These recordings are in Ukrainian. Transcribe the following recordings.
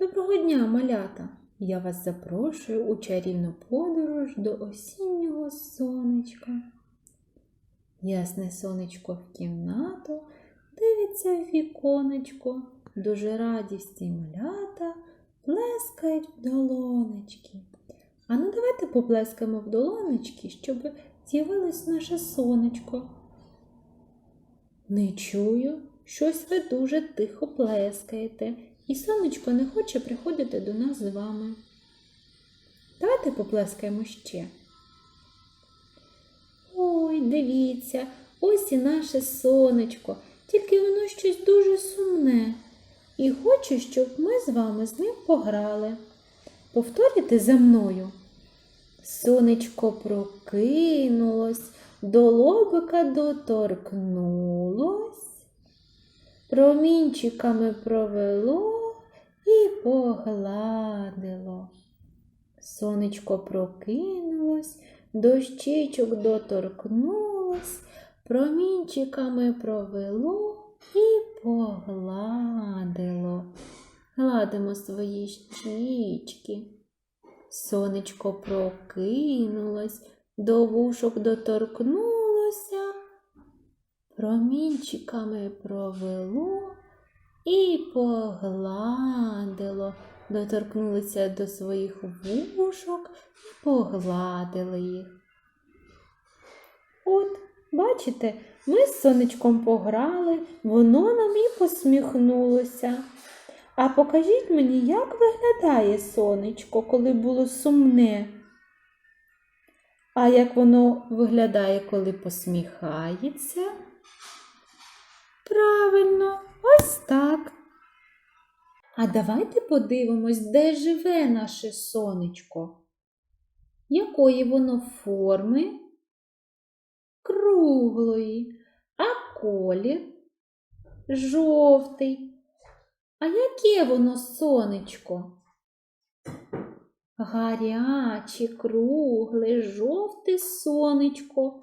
Доброго дня, малята! Я вас запрошую у чарівну подорож до осіннього сонечка. Ясне сонечко в кімнату, дивиться в віконечко, дуже радісні малята плескають в долонечки. А ну давайте поплескаємо в долонечки, щоб з'явилось наше сонечко. Не чую, щось ви дуже тихо плескаєте, і сонечко не хоче приходити до нас з вами. Давайте поплескаємо ще. Ой, дивіться, ось і наше сонечко, тільки воно щось дуже сумне. І хочу, щоб ми з вами з ним пограли. Повторюйте за мною. Сонечко прокинулось, до лобика доторкнулось, промінчиками провело і погладило. Сонечко прокинулось, дощичок доторкнулось, промінчиками провело і погладило. Гладимо свої щічки. Сонечко прокинулось, до вушок доторкнулося, промінчиками провело і погладило, доторкнулося до своїх вушок і погладили їх. От, бачите, ми з сонечком пограли, воно нам і посміхнулося. А покажіть мені, як виглядає сонечко, коли було сумне. А як воно виглядає, коли посміхається? Правильно. А давайте подивимось, де живе наше сонечко. Якої воно форми? Круглої, а колір жовтий. А яке воно сонечко? Гаряче, кругле, жовте сонечко.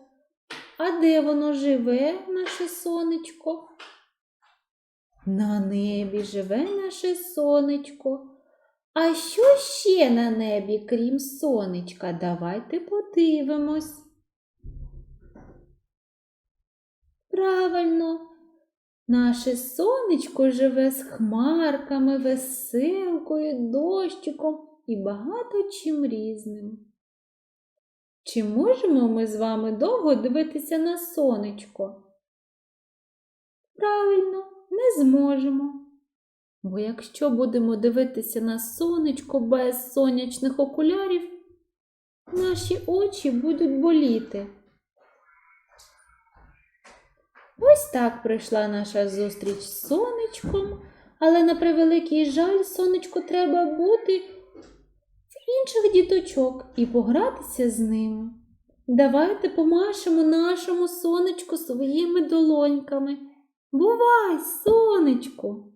А де воно живе, наше сонечко? На небі живе наше сонечко. А що ще на небі, крім сонечка? Давайте подивимось. Правильно, Наше сонечко живе з хмарками, веселкою, дощиком і багато чим різним. Чи можемо ми з вами довго дивитися на сонечко? Правильно, не зможемо. Бо якщо будемо дивитися на сонечко без сонячних окулярів, наші очі будуть боліти. Ось так пройшла наша зустріч з сонечком, але на превеликий жаль, сонечку треба бути в інших діточок і погратися з ними. Давайте помашемо нашому сонечку своїми долоньками. Бувай, сонечку!